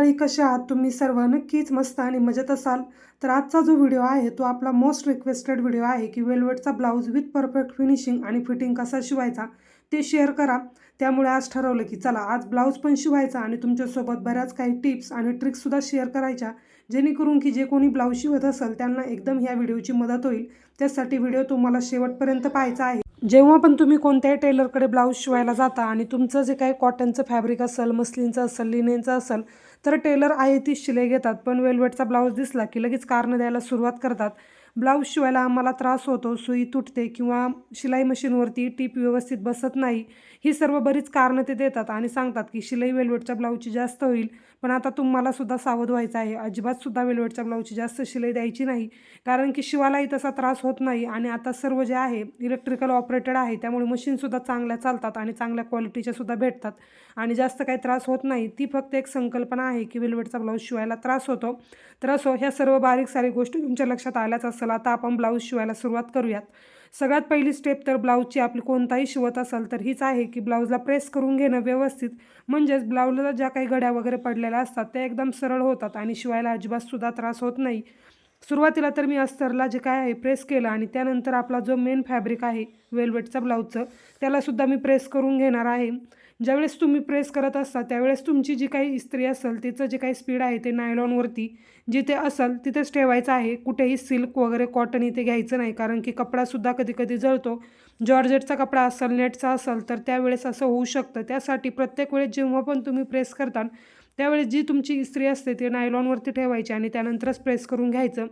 मंडळी कशा आहात तुम्ही? सर्व नक्कीच मस्त आणि मजेत असाल. तर आजचा जो व्हिडिओ आहे तो आपला मोस्ट रिक्वेस्टेड व्हिडिओ आहे की वेलवेटचा ब्लाऊज विथ परफेक्ट फिनिशिंग आणि फिटिंग कसा शिवायचा ते शेअर करा. त्यामुळे आज ठरवलं की चला आज ब्लाऊज पण शिवायचा आणि तुमच्यासोबत बऱ्याच काही टिप्स आणि ट्रिक्ससुद्धा शेअर करायच्या. जेणेकरून की जे कोणी ब्लाऊज शिवत असेल त्यांना एकदम ह्या व्हिडिओची मदत होईल. त्यासाठी व्हिडिओ तुम्हाला शेवटपर्यंत पाहायचा आहे. जेव्हा पण तुम्ही कोणत्याही टेलरकडे ब्लाऊज शिवायला जाता आणि तुमचं जे काही कॉटनचं फॅब्रिक असेल मस्लिनचं असेल लिनेनचं असेल तर टेलर आहे तीच शिलाई घेतात पण वेलवेटचा ब्लाऊज दिसला की लगेच कारणं द्यायला सुरुवात करतात. ब्लाऊज शिवायला आम्हाला त्रास होतो सुई तुटते किंवा शिलाई मशीनवरती टीप व्यवस्थित बसत नाही. ही सर्व बरीच कारणं ते देतात आणि सांगतात की शिलाई वेलवेटच्या ब्लाऊजची जास्त होईल. पण आता तुम्हाला सुद्धा सावध व्हायचं आहे. अजिबात सुद्धा वेलवेटच्या ब्लाऊजची जास्त शिलाई द्यायची नाही. कारण की शिवायलाही तसा त्रास होत नाही आणि आता सर्व जे आहे इलेक्ट्रिकल ऑपरेटेड आहे त्यामुळे मशीनसुद्धा चांगल्या चालतात आणि चांगल्या क्वालिटीच्या सुद्धा भेटतात. आणि जास्त काही त्रास होत नाही. ती फक्त एक संकल्पना आहे की वेलवेटचा ब्लाऊज शिवायला त्रास होतो. तर असो हो, ह्या सर्व बारीक सारी गोष्टी तुमच्या लक्षात आल्याच असेल. आता आपण ब्लाऊज शिवायला सुरुवात करूयात. सगळ्यात पहिली स्टेप तर ब्लाऊजची आपली कोणताही शिवत असाल तर हीच आहे की ब्लाऊजला प्रेस करून घेणं व्यवस्थित. म्हणजेच ब्लाऊजला ज्या काही घड्या वगैरे पडलेल्या असतात त्या एकदम सरळ होतात आणि शिवायला अजिबातसुद्धा त्रास होत नाही. सुरुवातीला तर मी अस्तरला जे काय आहे प्रेस केलं आणि त्यानंतर आपला जो मेन फॅब्रिक आहे वेलवेटचा ब्लाऊजचं त्यालासुद्धा मी प्रेस करून घेणार आहे. ज्यावेळेस तुम्ही प्रेस करत असता त्यावेळेस तुमची जी काही इस्त्री असेल तिचं जे काही स्पीड आहे ते नायलॉनवरती जिथे असेल तिथेच ठेवायचं आहे. कुठेही सिल्क वगैरे कॉटन इथे घ्यायचं नाही कारण की कपडासुद्धा कधी कधी जळतो. जॉर्जेटचा कपडा असेल नेटचा असेल तर त्यावेळेस असं होऊ शकतं. त्यासाठी प्रत्येक वेळेस जेव्हा पण तुम्ही प्रेस करता त्यावेळेस जी तुमची इस्त्री असते ती नायलॉनवरती ठेवायची आणि त्यानंतरच प्रेस करून घ्यायचं.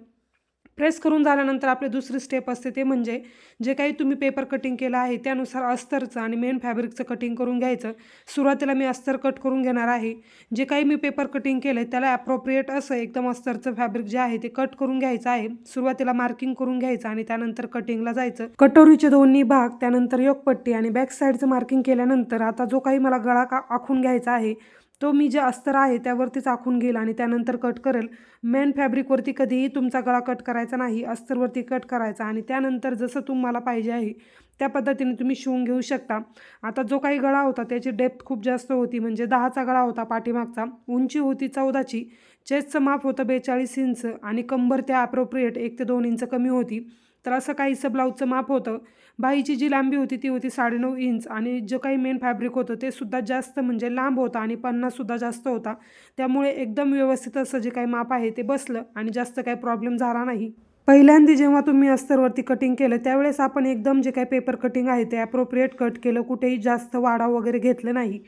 प्रेस करून झाल्यानंतर आपले दुसरी स्टेप असते ते म्हणजे जे काही तुम्ही पेपर कटिंग केलं आहे त्यानुसार अस्तरचं आणि मेन फॅब्रिकचं कटिंग करून घ्यायचं. सुरुवातीला मी अस्तर कट करून घेणार आहे. जे काही मी पेपर कटिंग केलं आहे त्याला ॲप्रोप्रिएट असं एकदम अस्तरचं फॅब्रिक जे आहे ते कट करून घ्यायचं आहे. सुरुवातीला मार्किंग करून घ्यायचं आणि त्यानंतर कटिंगला जायचं. कटोरीचे दोन्ही भाग त्यानंतर योगपट्टी आणि बॅक साईडचं मार्किंग केल्यानंतर आता जो काही मला गळा का आखून घ्यायचा आहे तो मी जे अस्तर आहे त्यावरतीच आखून घेईल आणि त्यानंतर कट करेल. मेन फॅब्रिकवरती कधीही तुमचा गळा कट करायचा नाही. अस्तरवरती कट करायचा आणि त्यानंतर जसं तुम्हाला पाहिजे आहे त्या पद्धतीने तुम्ही शिवून घेऊ शकता. आता जो काही गळा होता त्याची डेप्थ खूप जास्त होती. म्हणजे दहाचा गळा होता पाठीमागचा. उंची होती चौदाची. चेस्टचं माप होतं बेचाळीस इंच आणि कंबर त्या अप्रोप्रिएट एक ते दोन इंच कमी होती. तर असं काहीसं ब्लाऊजचं माप होतं. बाईची जी लांबी होती ती होती साडेनऊ इंच आणि जो काही मेन फॅब्रिक होतं ते सुद्धा जास्त म्हणजे लांब होता आणि पन्नाससुद्धा जास्त होता. त्यामुळे एकदम व्यवस्थित असं जे काही माप आहे ते बसलं आणि जास्त काही प्रॉब्लेम झाला नाही. पहिल्यांदा जेव्हा तुम्ही अस्तरवरती कटिंग केलं त्यावेळेस आपण एकदम जे काही पेपर कटिंग आहे ते ॲप्रोप्रिएट कट केलं कुठेही जास्त वाढा वगैरे घेतलं नाही.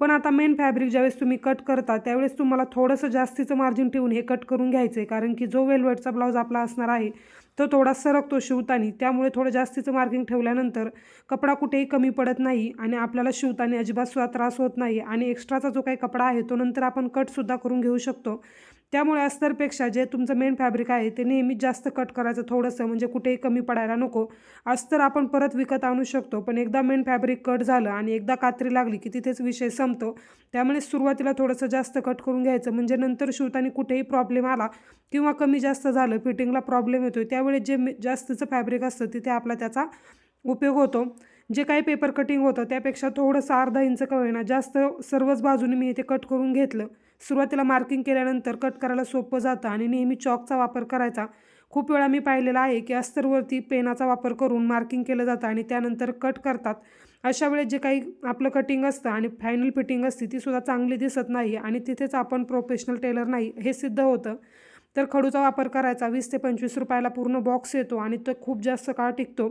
पण आता मेन फॅब्रिक ज्यावेळेस तुम्ही कट करता त्यावेळेस तुम्हाला थोडंसं जास्तीचं मार्जिन ठेवून हे कट करून घ्यायचं आहे कारण की जो वेलवेटचा ब्लाऊज आपला असणार आहे तो थोडा सरकतो शिवतानी त्यामुळे थोडं जास्तीचं मार्किंग ठेवल्यानंतर कपडा कुठेही कमी पडत नाही आणि आपल्याला शिवताना अजिबात सुद्धा त्रास होत नाही. आणि एक्स्ट्राचा जो काही कपडा आहे तो नंतर आपण कटसुद्धा करून घेऊ शकतो. त्यामुळे अस्तरपेक्षा जे तुमचं मेन फॅब्रिक आहे ते नेहमीच जास्त कट करायचं थोडंसं म्हणजे कुठेही कमी पडायला नको. अस्तर आपण परत विकत आणू शकतो पण एकदा मेन फॅब्रिक कट झालं आणि एकदा कात्री लागली की तिथेच विषय संपतो. त्यामुळे सुरुवातीला थोडंसं जास्त कट करून घ्यायचं म्हणजे नंतर शिवताना कुठेही प्रॉब्लेम आला किंवा कमी जास्त झालं फिटिंगला प्रॉब्लेम येतो त्यावेळेस जे जास्तचं फॅब्रिक असतं तिथे आपला त्याचा उपयोग होतो. जे काही पेपर कटिंग होतं त्यापेक्षा थोडंसं अर्धा इंच कळेना जास्त सर्वच बाजूने मी इथे कट करून घेतलं. सुरुवातीला मार्किंग केल्यानंतर कट करायला सोपं जातं आणि नेहमी चॉकचा वापर करायचा. खूप वेळा मी पाहिलेला आहे की अस्तरवरती पेनाचा वापर करून मार्किंग केलं जातं आणि त्यानंतर कट करतात. अशा वेळेस जे काही आपलं कटिंग असतं आणि फायनल फिटिंग असते तीसुद्धा चांगली दिसत नाही आणि तिथेच आपण प्रोफेशनल टेलर नाही हे सिद्ध होतं. तर खडूचा वापर करायचा वीस ते पंचवीस रुपयाला पूर्ण बॉक्स येतो आणि तो खूप जास्त काळ टिकतो.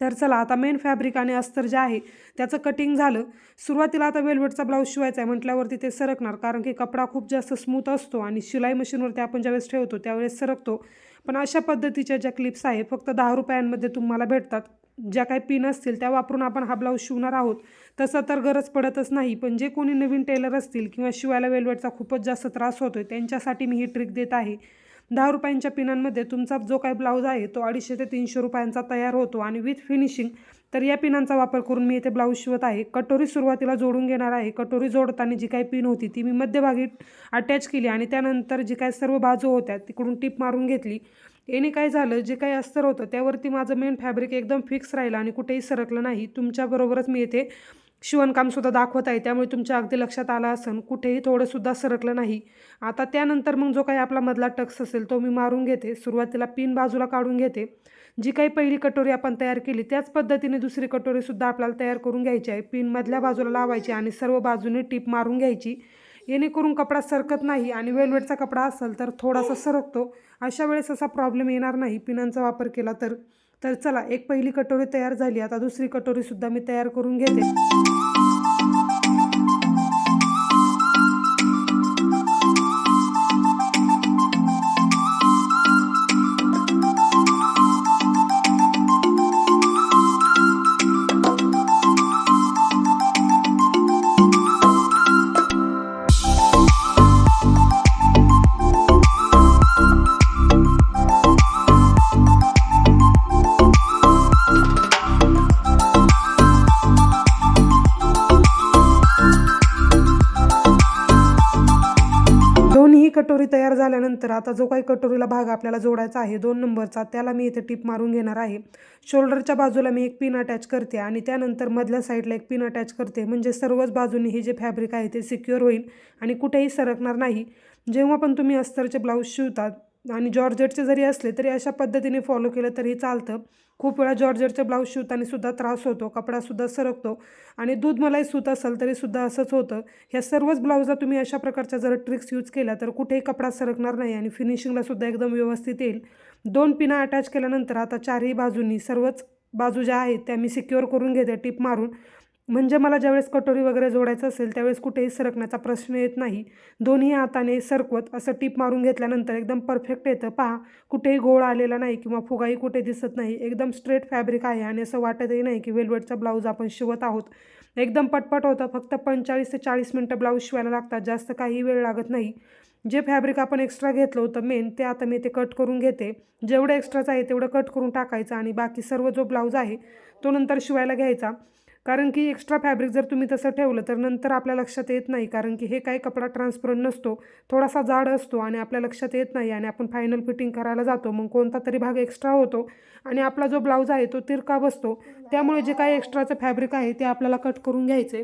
तर चला आता मेन फॅब्रिक आणि अस्तर जे आहे त्याचं कटिंग झालं. सुरुवातीला आता वेलवेटचा ब्लाऊज शिवायचा आहे म्हटल्यावरती ते सरकणार कारण की कपडा खूप जास्त स्मूथ असतो आणि शिलाई मशीनवरती आपण ज्यावेळेस ठेवतो त्यावेळेस सरकतो. पण अशा पद्धतीच्या ज्या क्लिप्स आहे फक्त दहा रुपयांमध्ये तुम्हाला भेटतात. ज्या काही पिन असतील त्या वापरून आपण हा ब्लाऊज शिवणार आहोत. तसं तर गरज पडतच नाही पण जे कोणी नवीन टेलर असतील किंवा शिवायला वेलवेटचा खूपच जास्त त्रास होतो आहे त्यांच्यासाठी मी ही ट्रिक देत आहे. दहा रुपयांच्या पिनांमध्ये तुमचा जो काही ब्लाऊज आहे तो अडीचशे ते तीनशे रुपयांचा तयार होतो आणि विथ फिनिशिंग तर या पिनांचा वापर करून मी इथे ब्लाऊज शिवत आहे. कटोरी सुरुवातीला जोडून घेणार आहे. कटोरी जोडताना जी काही पिन होती ती मी मध्यभागी अटॅच केली आणि त्यानंतर जी काही सर्व बाजू होत्या तिकडून टीप मारून घेतली. याने काय झालं जे काही अस्तर होतं त्यावरती माझं मेन फॅब्रिक एकदम फिक्स राहिलं आणि कुठेही सरकलं नाही. तुमच्याबरोबरच मी इथे शिवणकामसुद्धा दाखवत आहे. त्यामुळे तुमच्या अगदी लक्षात आलं असेल कुठेही थोडंसुद्धा सरकलं नाही. आता त्यानंतर मग जो काही आपला मधला टक्स असेल तो मी मारून घेते. सुरुवातीला पिन बाजूला काढून घेते. जी काही पहिली कटोरी आपण तयार केली त्याच पद्धतीने दुसरी कटोरीसुद्धा आपल्याला तयार करून घ्यायची आहे. पिन मधल्या बाजूला लावायची आणि सर्व बाजूने टीप मारून घ्यायची. जेणेकरून कपडा सरकत नाही आणि वेलवेटचा कपडा असेल तर थोडासा सरकतो. अशा वेळेस असा प्रॉब्लेम येणार नाही. पिनांचा वापर केला तर. तर चला एक पहिली कटोरी तयार झाली. आता दुसरी कटोरीसुद्धा मी तयार करून घेते. कटोरी तयार झाल्यानंतर आता जो काही कटोरीला भाग आपल्याला जोडायचा आहे दोन नंबरचा त्याला मी इथे टिप मारून घेणार आहे. शोल्डरच्या बाजूला मी एक पिन अटॅच करते आणि त्यानंतर मधल्या साईडला एक पिन अटॅच करते. म्हणजे सर्वच बाजूनी हे जे फॅब्रिक आहे ते सिक्युअर होईल आणि कुठेही सरकणार नाही. जेव्हा पण तुम्ही अस्तरचे ब्लाऊज शिवतात आणि जॉर्जेटचे जरी असले तरी अशा पद्धतीने फॉलो केलं तरी चालतं. खूप वेळा जॉर्जरचे ब्लाऊज शिवताना सुद्धा त्रास होतो कपडासुद्धा सरकतो आणि दूध मलाई सूत असेल तरीसुद्धा असंच होतं. ह्या सर्वच ब्लाऊजला तुम्ही अशा प्रकारच्या जर ट्रिक्स यूज केल्या तर कुठेही कपडा सरकणार नाही आणि फिनिशिंगला सुद्धा एकदम व्यवस्थित येईल. दोन पिना अटॅच केल्यानंतर आता चारही बाजूंनी सर्वच बाजू ज्या आहेत त्या मी सिक्युअर करून घेते टिप मारून. म्हणजे मला ज्यावेळेस कटोरी वगैरे जोडायचं असेल त्यावेळेस कुठेही सरकण्याचा प्रश्न येत नाही. दोन्ही हाताने सरकवत असं टीप मारून घेतल्यानंतर एकदम परफेक्ट येतं. पहा कुठेही गोळ आलेला नाही किंवा फुगाही कुठे दिसत नाही. एकदम स्ट्रेट फॅब्रिक आहे आणि असं वाटतही नाही की वेलवेटचा ब्लाऊज आपण शिवत आहोत. एकदम पटपट होतं. फक्त पंचेचाळीस ते चाळीस मिनटं ब्लाऊज शिवायला लागतात. जास्त काही वेळ लागत नाही. जे फॅब्रिक आपण एक्स्ट्रा घेतलं होतं मेन ते आता मी ते कट करून घेते. जेवढं एक्स्ट्राचं आहे तेवढं कट करून टाकायचं आणि बाकी सर्व जो ब्लाऊज आहे तो नंतर शिवायला घ्यायचा. कारण की एक्स्ट्रा फॅब्रिक जर तुम्ही तसं ठेवलं तर नंतर आपल्या लक्षात येत नाही. कारण की हे काय कपडा ट्रान्सपरंट नसतो. थोडासा जाड असतो आणि आपल्या लक्षात येत नाही आणि आपण फायनल फिटिंग करायला जातो. मग कोणता तरी भाग एक्स्ट्रा होतो आणि आपला जो ब्लाऊज आहे तो तिरका बसतो. त्यामुळे जे काही एक्स्ट्राचं फॅब्रिक आहे ते आपल्याला कट करून घ्यायचे.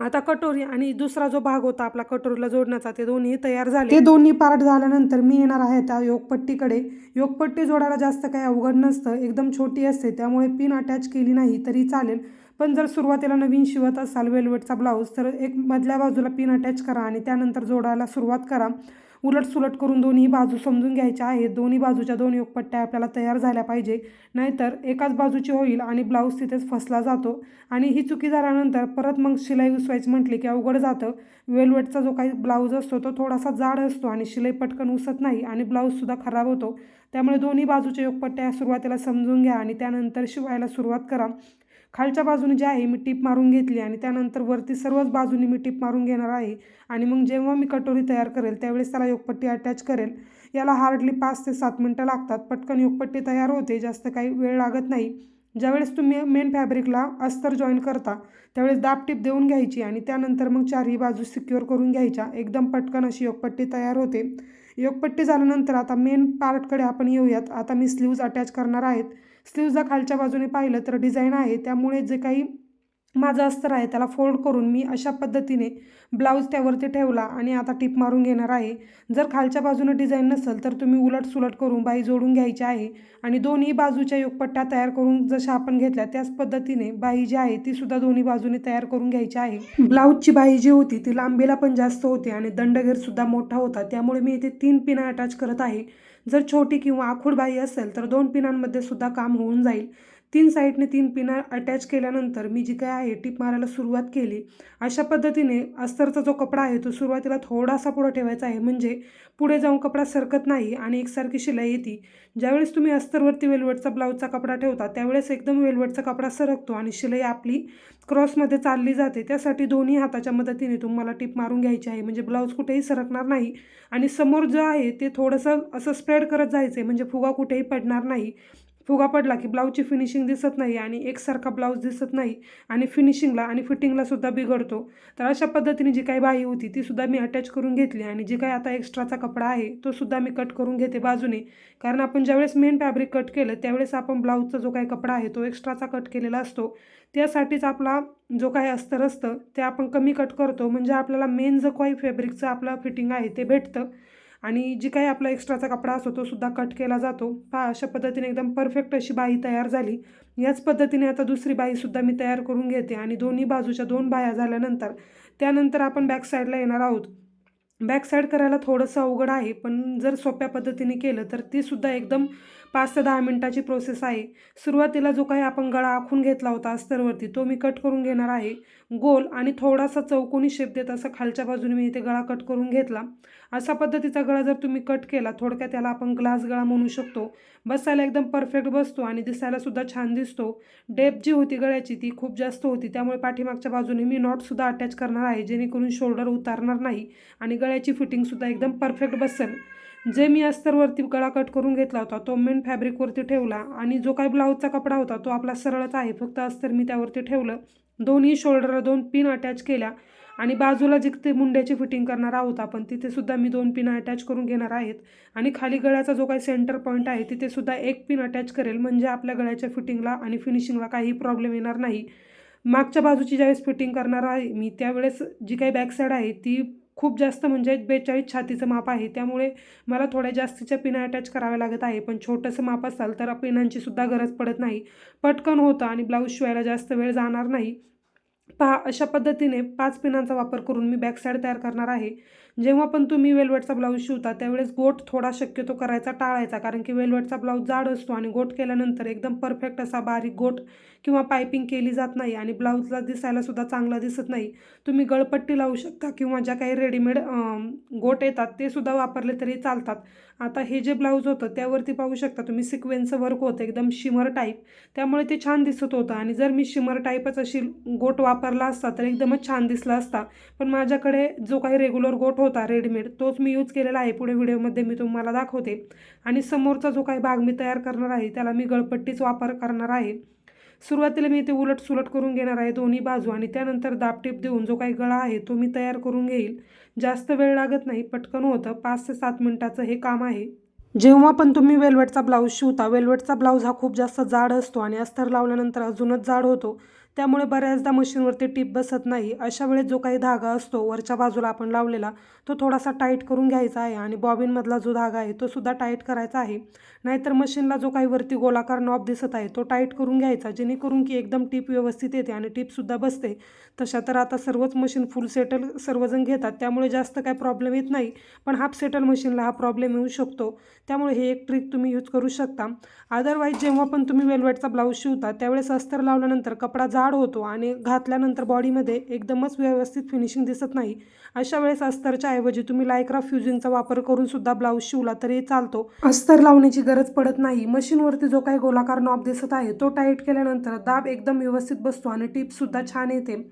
आता कटोरी आणि दुसरा जो भाग होता आपला कटोरीला जोडण्याचा ते दोन्ही तयार झाले. ते दोन्ही पार्ट झाल्यानंतर मी येणार आहे त्या योगपट्टीकडे. योगपट्टी जोडायला जास्त काही अवघड नसतं. एकदम छोटी असते. त्यामुळे पिन अटॅच केली नाही तरी चालेल. पण जर सुरुवातीला नवीन शिवत असाल वेलवेटचा ब्लाऊज तर एक मधल्या बाजूला पिन अटॅच करा आणि त्यानंतर जोडायला सुरुवात करा. उलट सुलट करून दोन्ही बाजू समजून घ्यायच्या आहेत. दोन्ही बाजूच्या दोन योगपट्ट्या आपल्याला तयार झाल्या पाहिजे. नाहीतर एकाच बाजूची होईल आणि ब्लाऊज तिथेच फसला जातो. आणि ही चुकी झाल्यानंतर परत मग शिलाई उसवायची म्हटली की अवघड जातं. वेलवेटचा जो काही ब्लाऊज असतो तो थोडासा जाड असतो आणि शिलाई पटकन उसत नाही आणि ब्लाऊजसुद्धा खराब होतो. त्यामुळे दोन्ही बाजूच्या योगपट्ट्या सुरुवातीला समजून घ्या आणि त्यानंतर शिवायला सुरुवात करा. खालच्या बाजूने जे आहे मी टीप मारून घेतली आणि त्यानंतर वरती सर्वच बाजूनी मी टीप मारून घेणार आहे. आणि मग जेव्हा मी कटोरी तयार करेल त्यावेळेस त्याला योगपट्टी अटॅच करेल. याला हार्डली पाच ते सात मिनटं लागतात. पटकन योगपट्टी तयार होते जास्त काही वेळ लागत नाही. ज्यावेळेस तुम्ही मेन फॅब्रिकला अस्तर जॉईन करता त्यावेळेस दाब टीप देऊन घ्यायची आणि त्यानंतर मग चारही बाजू सिक्युअर करून घ्यायच्या. एकदम पटकन अशी योगपट्टी तयार होते. योगपट्टी झाल्यानंतर आता मेन पार्टकडे आपण येऊयात. आता मी स्लीव्ज अटॅच करणार आहेत. स्लीवजा खालच्या बाजूने पाहिलं तर डिझाईन आहे. त्यामुळे जे काही माझं अस्तर आहे त्याला फोल्ड करून मी अशा पद्धतीने ब्लाऊज त्यावरती ठेवला आणि आता टिप मारून घेणार आहे. जर खालच्या बाजूने डिझाईन नसेल तर तुम्ही उलट सुलट करून बाई जोडून घ्यायची आहे आणि दोन्ही बाजूच्या योगपट्ट्या तयार करून जशा आपण घेतल्या त्याच पद्धतीने बाई जी आहे ती सुद्धा दोन्ही बाजूने तयार करून घ्यायची आहे. ब्लाऊजची बाई जी होती ती लांबीला पण जास्त होती आणि दंडघेर सुद्धा मोठा होता. त्यामुळे मी इथे तीन पिना अटॅच करत आहे. जर छोटी किंवा आखूड बाई असेल तर दोन पिनांमध्ये सुद्धा काम होऊन जाईल. तीन साईडने तीन पिना अटॅच केल्यानंतर मी जी काय आहे टीप मारायला सुरुवात केली अशा पद्धतीने अस्तरचा जो कपडा आहे तो सुरुवातीला थोडासा पुढं ठेवायचा आहे. म्हणजे पुढे जाऊन कपडा सरकत नाही आणि एकसारखी शिलाई येते. ज्यावेळेस तुम्ही अस्तरवरती वेलवेटचा ब्लाऊजचा कपडा ठेवता त्यावेळेस एकदम वेलवेटचा कपडा सरकतो आणि शिलाई आपली क्रॉसमध्ये चालली जाते. त्यासाठी दोन्ही हाताच्या मदतीने तुम्हाला टीप मारून घ्यायची आहे. म्हणजे ब्लाऊज कुठेही सरकणार नाही आणि समोर जे आहे ते थोडंसं असं स्प्रेड करत जायचं आहे म्हणजे फुगा कुठेही पडणार नाही. फुगा पडला की ब्लाऊजची फिनिशिंग दिसत नाही आणि एकसारखा ब्लाऊज दिसत नाही आणि फिनिशिंगला आणि फिटिंगला सुद्धा बिघडतो. तर अशा पद्धतीने जी काही बाही होती ती सुद्धा मी अटॅच करून घेतली आणि जी काही आता एक्स्ट्राचा कपडा आहे तो सुद्धा मी कट करून घेते बाजूने. कारण आपण ज्यावेळेस मेन फॅब्रिक कट केलं त्यावेळेस आपण ब्लाऊजचा जो काही कपडा आहे तो एक्स्ट्राचा कट केलेला असतो. त्यासाठीच आपला जो काही अस्तर असतं ते आपण कमी कट करतो. म्हणजे आपल्याला मेन जो काही फॅब्रिकचं आपलं फिटिंग आहे ते भेटतं. आणि जी काही आपला एक्स्ट्राचा कपडा असतो तो सुद्धा कट केला जातो. पहा अशा पद्धतीने एकदम परफेक्ट अशी बाई तयार झाली. याच पद्धतीने आता दुसरी बाईसुद्धा मी तयार करून घेते. आणि दोन्ही बाजूच्या दोन बाया झाल्यानंतर त्यानंतर आपण बॅक साईडला येणार आहोत. बॅक साईड करायला थोडंसं अवघड आहे पण जर सोप्या पद्धतीने केलं तर ती सुद्धा एकदम पाच ते दहा मिनटाची प्रोसेस आहे. सुरुवातीला जो काही आपण गळा आखून घेतला होता अस्तरवरती तो मी कट करून घेणार आहे. गोल आणि थोडासा चौकोनी शेप देत असं खालच्या बाजूने मी इथे गळा कट करून घेतला. अशा पद्धतीचा गळा जर तुम्ही कट केला थोडक्यात त्याला आपण ग्लास गळा म्हणू शकतो. बसायला एकदम परफेक्ट बसतो आणि दिसायलासुद्धा छान दिसतो. डेप जी होती गळ्याची ती खूप जास्त होती. त्यामुळे पाठीमागच्या बाजूने मी नॉटसुद्धा अटॅच करणार आहे जेणेकरून शोल्डर उतारणार नाही आणि गळ्याची फिटिंगसुद्धा एकदम परफेक्ट बसेल. जे मी अस्तरवरती गळा कट करून घेतला होता तो मेन फॅब्रिकवरती ठेवला आणि जो काही ब्लाऊजचा कपडा होता तो आपला सरळच आहे. फक्त अस्तर मी त्यावरती ठेवलं. दोन्ही शोल्डरला दोन पिन अटॅच केल्या आणि बाजूला जिथे मुंड्याची फिटिंग करणार आहोत आपण तिथेसुद्धा मी दोन पिन अटॅच करून घेणार आहेत. आणि खाली गळ्याचा जो काही सेंटर पॉईंट आहे तिथेसुद्धा एक पिन अटॅच करेल. म्हणजे आपल्या गळ्याच्या फिटिंगला आणि फिनिशिंगला काही प्रॉब्लेम येणार नाही. मागच्या बाजूची ज्यावेळेस फिटिंग करणार आहे मी त्यावेळेस जी काही बॅक साईड आहे ती खूप जास्त म्हणजे बेचाळीस छातीचं माप आहे. त्यामुळे मला थोड्या जास्तीच्या पिना अटॅच कराव्या लागत आहे. पण छोटंसं माप असाल तर पिनांची सुद्धा गरज पडत नाही. पटकन होतं आणि ब्लाऊज शिवायला जास्त वेळ जाणार नाही. पहा अशा पद्धतीने पाच पिनांचा वापर करून मी बॅकसाईड तयार करणार आहे. जेव्हा पण तुम्ही वेलवेटचा ब्लाऊज शिवता त्यावेळेस गोट थोडा शक्यतो करायचा टाळायचा कारण की वेलवेटचा ब्लाऊज जाड असतो आणि गोट केल्यानंतर एकदम परफेक्ट असा बारीक गोट किंवा पायपिंग केली जात नाही आणि ब्लाऊजला दिसायला सुद्धा चांगला दिसत नाही. तुम्ही गळपट्टी लावू शकता किंवा ज्या काही रेडीमेड गोट येतात ते सुद्धा वापरले तरी चालतात. आता हे जे ब्लाऊज होतं त्यावरती पाहू शकता तुम्ही सिक्वेन्सचं वर्क होतं एकदम शिमर टाईप त्यामुळे ते छान दिसत होतं. आणि जर मी शिमर टाईपच अशी गोट वापरला असता तर एकदमच छान दिसला असता. पण माझ्याकडे जो काही रेग्युलर गोट होता रेडीमेड तोच मी यूज केलेला आहे. पुढे व्हिडिओमध्ये मी तुम्हाला दाखवते. आणि समोरचा जो काही भाग मी तयार करणार आहे त्याला मी गळपट्टीच वापर करणार आहे. सुरुवातीला मी इथे उलट सुलट करून घेणार आहे दोन्ही बाजू आणि त्यानंतर दाबटीप देऊन जो काही गळा आहे तो मी तयार करून घेईल. जास्त वेळ लागत नाही पटकन होतं. पाच ते सात मिनटाचं हे काम आहे. जेव्हा पण तुम्ही वेलवेटचा ब्लाऊज शिवता वेलवेटचा ब्लाऊज हा खूप जास्त जाड असतो आणि अस्तर लावल्यानंतर अजूनच जाड होतो. त्यामुळे बऱ्याचदा मशीनवरती टीप बसत नाही. अशा वेळेस जो काही धागा असतो वरच्या बाजूला आपण लावलेला तो थोडासा टाईट करून घ्यायचा आहे आणि बॉबिनमधला जो धागा आहे तो सुद्धा टाईट करायचा आहे. नाहीतर मशीनला जो काही वरती गोलाकार नॉब दिसत आहे तो टाईट करून घ्यायचा जेणेकरून की एकदम टीप व्यवस्थित येते आणि टीपसुद्धा बसते. तशा तर आता सर्वच मशीन फुल सेटल सर्वजण घेतात त्यामुळे जास्त काही प्रॉब्लेम येत नाही पण हाफ सेटल मशीनला हा प्रॉब्लेम येऊ शकतो. त्यामुळे हे एक ट्रिक तुम्ही यूज करू शकता. अदरवाईज जेव्हा पण तुम्ही वेलवेटचा ब्लाऊज शिवता त्यावेळेस अस्तर लावल्यानंतर कपडा जाड होतो आणि घातल्यानंतर बॉडीमध्ये एकदमच व्यवस्थित फिनिशिंग दिसत नाही. अशा वेळेस अस्तरच्या ऐवजी तुम्ही लायक्रा फ्युजिंगचा वापर करून सुद्धा ब्लाऊज शिवला तरी चालतो. अस्तर लावण्याची गरज गरज पडत नाही. मशीनवरती जो काही गोलाकार नॉब दिसत आहे तो टाईट केल्यानंतर दाब एकदम व्यवस्थित बसतो आणि टीपसुद्धा छान येते.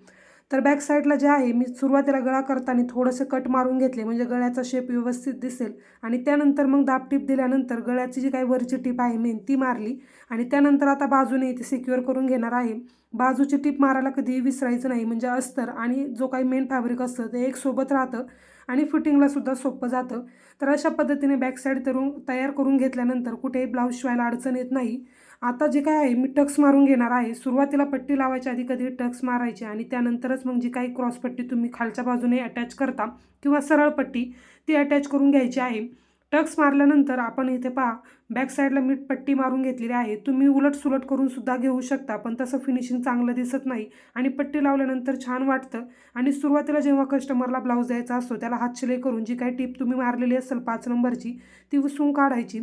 तर बॅक साईडला जे आहे मी सुरुवातीला गळा करताना थोडंसं कट मारून घेतले म्हणजे गळ्याचा शेप व्यवस्थित दिसेल. आणि त्यानंतर मग दाब टीप दिल्यानंतर गळ्याची जी काही वरची टीप आहे मेन ती मारली. आणि त्यानंतर आता बाजूने इथे सिक्युअर करून घेणार आहे. बाजूची टीप मारायला कधीही विसरायचं नाही म्हणजे अस्तर आणि जो काही मेन फॅब्रिक असतं ते एक सोबत राहतं. आणि फिटिंगलासुद्धा सोपं जातं. तर अशा पद्धतीने बॅकसाईड तरून तयार करून घेतल्यानंतर कुठेही ब्लाऊज शिवायला अडचण येत नाही. आता जे काय आहे मी टक्स मारून घेणार आहे. सुरुवातीला पट्टी लावायच्या आधी कधी टक्स मारायची आणि त्यानंतरच मग जी काही क्रॉस पट्टी तुम्ही खालच्या बाजूने अटॅच करता किंवा सरळ पट्टी ती अटॅच करून घ्यायची आहे. टक्स मारल्यानंतर आपण इथे पहा बॅक साईडला मी पट्टी मारून घेतलेली आहे. तुम्ही उलट सुलट करून सुद्धा घेऊ शकता पण तसं फिनिशिंग चांगलं दिसत नाही आणि पट्टी लावल्यानंतर छान वाटतं. आणि सुरुवातीला जेव्हा कस्टमरला ब्लाऊज द्यायचा असतो त्याला हात शिलाई करून जी काही टिप तुम्ही मारलेली असेल पाच नंबरची ती उसून काढायची.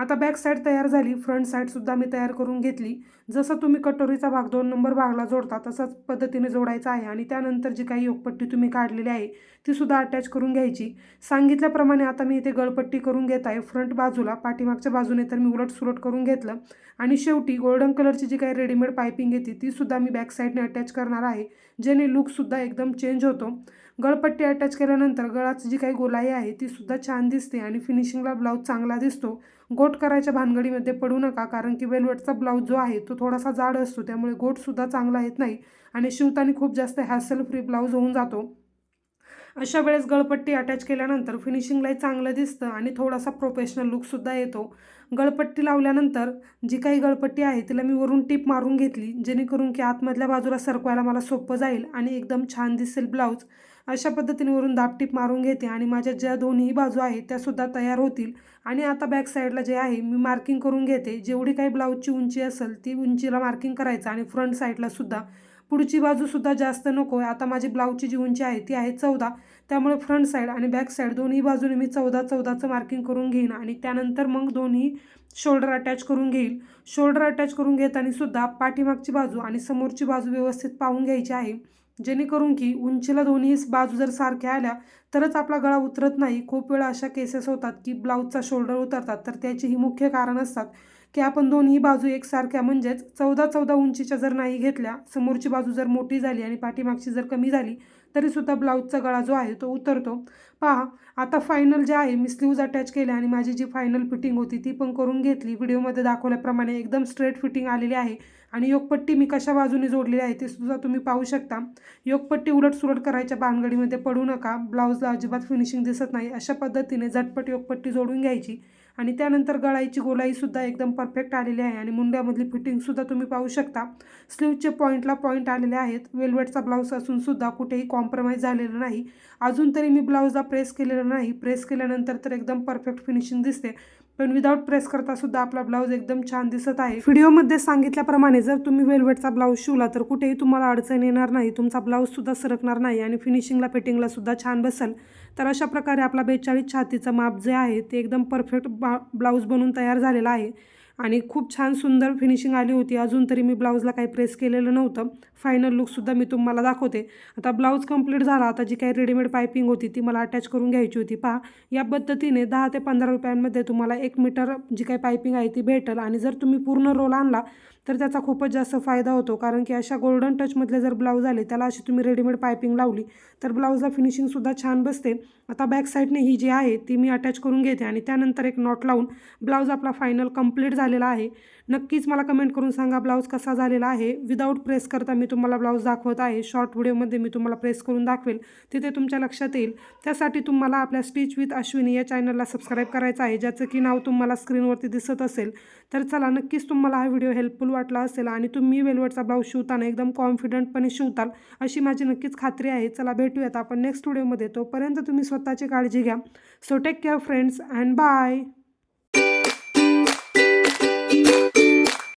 आता बॅक साईड तयार झाली. फ्रंट साईडसुद्धा मी तयार करून घेतली. जसं तुम्ही कटोरीचा भाग दोन नंबर भागला जोडता तसाच पद्धतीने जोडायचा आहे. आणि त्यानंतर जी काही योगपट्टी तुम्ही काढलेली आहे ती सुद्धा अटॅच करून घ्यायची. सांगितल्याप्रमाणे आता मी इथे गळपट्टी करून घेत आहे. फ्रंट बाजूला पाठीमागच्या बाजूने तर मी उलट सुलट करून घेतलं. आणि शेवटी गोल्डन कलरची जी काही रेडीमेड पायपिंग येते ती सुद्धा मी बॅक साईडने अटॅच करणार आहे. जेणे लुकसुद्धा एकदम चेंज होतो. गळपट्टी अटॅच केल्यानंतर गळाची जी काही गोलाई आहे ती सुद्धा छान दिसते. आणि फिनिशिंगला ब्लाऊज चांगला दिसतो. गोट करायच्या भानगडीमध्ये पडू नका कारण की वेलवेटचा ब्लाऊज जो आहे तो थोडासा जाड असतो त्यामुळे गोटसुद्धा चांगला येत नाही आणि शिवताना खूप जास्त हॅसल फ्री ब्लाऊज होऊन जातो. अशा वेळेस गळपट्टी अटॅच केल्यानंतर फिनिशिंगलाही चांगलं दिसतं आणि थोडासा प्रोफेशनल लुकसुद्धा येतो. गळपट्टी लावल्यानंतर जी काही गळपट्टी आहे तिला मी वरून टीप मारून घेतली जेणेकरून की आतमधल्या बाजूला सरकवायला मला सोपं जाईल आणि एकदम छान दिसेल ब्लाऊज. अशा पद्धतीने वरून दाबटीप मारून घेते आणि माझ्या ज्या दोन्ही बाजू आहेत त्यासुद्धा तयार होतील. आणि आता बॅक साईडला जे आहे मी मार्किंग करून घेते. जेवढी काही ब्लाऊजची उंची असेल ती उंचीला मार्किंग करायचं आणि फ्रंट साईडलासुद्धा पुढची बाजूसुद्धा जास्त नको. आहे आता माझी ब्लाऊजची जी उंची आहे ती आहे चौदा. त्यामुळे फ्रंट साईड आणि बॅक साईड दोन्ही बाजूने मी चौदा चौदाचं मार्किंग करून घेईन आणि त्यानंतर मग दोन्ही शोल्डर अटॅच करून घेईल. शोल्डर अटॅच करून घेताना सुद्धा पाठीमागची बाजू आणि समोरची बाजू व्यवस्थित पाहून घ्यायची आहे. जेणेकरून की उंचीला दोन्ही बाजू जर सारख्या आल्या तरच आपला गळा उतरत नाही. खूप वेळा अशा केसेस होतात की ब्लाऊजचा शोल्डर उतरतात तर त्याची ही मुख्य कारण असतात की आपण दोन्ही बाजू एकसारख्या म्हणजेच चौदा चौदा उंचीच्या जर नाही घेतल्या समोरची बाजू जर मोठी झाली आणि पाठीमागची जर कमी झाली तरीसुद्धा ब्लाऊजचा गळा जो आहे तो उतरतो. पहा आता फायनल जे आहे मी स्लीव्ज अटॅच केल्या आणि माझी जी फायनल फिटिंग होती ती पण करून घेतली. व्हिडिओमध्ये दाखवल्याप्रमाणे एकदम स्ट्रेट फिटिंग आलेली आहे. आणि योगपट्टी मी कशा बाजूने जोडलेली आहे ते सुद्धा तुम्ही पाहू शकता. योगपट्टी उलटसुलट करायच्या भानगडीमध्ये पडू नका. ब्लाऊजला अजिबात फिनिशिंग दिसत नाही. अशा पद्धतीने झटपट योगपट्टी जोडून घ्यायची. आणि त्यानंतर गळाईची गोलाईसुद्धा एकदम परफेक्ट आलेली आहे. आणि मुंड्यामधली फिटिंगसुद्धा तुम्ही पाहू शकता. स्लीवचे पॉईंटला पॉईंट आलेले आहेत. वेलवेटचा ब्लाऊज असूनसुद्धा कुठेही कॉम्प्रोमाइज झालेलं नाही. अजून तरी मी ब्लाऊजला प्रेस केलेलं नाही. प्रेस केल्यानंतर तर एकदम परफेक्ट फिनिशिंग दिसते. पण विदाऊट प्रेस करता सुद्धा आपला ब्लाऊज एकदम छान दिसत आहे. व्हिडिओमध्ये सांगितल्याप्रमाणे जर तुम्ही वेलवेटचा ब्लाऊज शिवला तर कुठेही तुम्हाला अडचण येणार नाही. तुमचा ब्लाऊजसुद्धा सरकणार नाही आणि फिनिशिंगला फिटिंगला सुद्धा छान बसेल. तर अशा प्रकारे आपला बेचाळीस छातीचं माप जे आहे ते एकदम परफेक्ट बा ब्लाऊज बनून तयार झालेला आहे. आणि खूप छान सुंदर फिनिशिंग आली होती. अजून तरी मी ब्लाऊजला काही प्रेस केलेलं नव्हतं. फायनल लुकसुद्धा मी तुम्हाला दाखवते. आता ब्लाऊज कंप्लीट झाला. आता जी काही रेडीमेड पायपिंग होती ती मला अटॅच करून घ्यायची होती. पहा या पद्धतीने दहा ते पंधरा रुपयांमध्ये तुम्हाला एक मीटर जी काही पायपिंग आहे ती भेटेल. आणि जर तुम्ही पूर्ण रोल आणला तर त्याचा खूपच जास्त फायदा होतो. कारण की अशा गोल्डन टचमधले जर ब्लाऊज आले त्याला अशी तुम्ही रेडीमेड पायपिंग लावली तर ब्लाऊजला फिनिशिंगसुद्धा छान बसते. आता बॅक साईडने ही जी आहे ती मी अटॅच करून घेते आणि त्यानंतर एक नॉट लावून ब्लाऊज आपला फायनल कंप्लीट झालेला आहे. नक्कीच मला कमेंट करून सांगा ब्लाऊज कसा झालेला आहे. विदाऊट प्रेस करता मी तुम्हाला ब्लाऊज दाखवत आहे. शॉर्ट व्हिडिओमध्ये मी तुम्हाला प्रेस करून दाखवेल. तिथे तुमच्या लक्षात येईल. त्यासाठी तुम्हाला आपल्या स्टिच विथ अश्विनी या चॅनलला सबस्क्राईब करायचं आहे ज्याचं की नाव तुम्हाला स्क्रीनवरती दिसत असेल. तर चला नक्कीच तुम्हाला हा व्हिडिओ हेल्पफुल वाटला असेल आणि तुम्ही वेलवेटचा ब्लाऊज शिवताना एकदम कॉन्फिडंटपणे शिवताल अशी माझी नक्कीच खात्री आहे. चला भेटूयात आपण नेक्स्ट व्हिडिओमध्ये तोपर्यंत तुम्ही स्वतःची काळजी घ्या. So take care friends and bye